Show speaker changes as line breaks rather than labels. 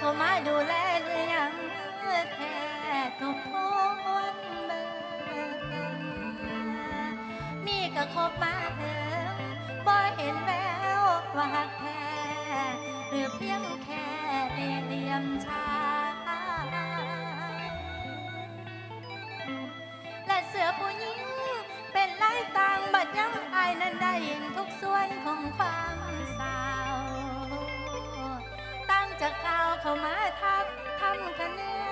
เข้ามาดูแลหรือยังแท้ทบทวนเบิ่งมีก็คบมาเถิงบ่เห็นแววว่าหักแท้หรือเพียงแค่เหลี่ยมชา และเสือผู้หญิงเป็นลายต่างบัดย้ำอายนั้นได้ยินทุกส่วนของความ เข้ามาทักทำคะแน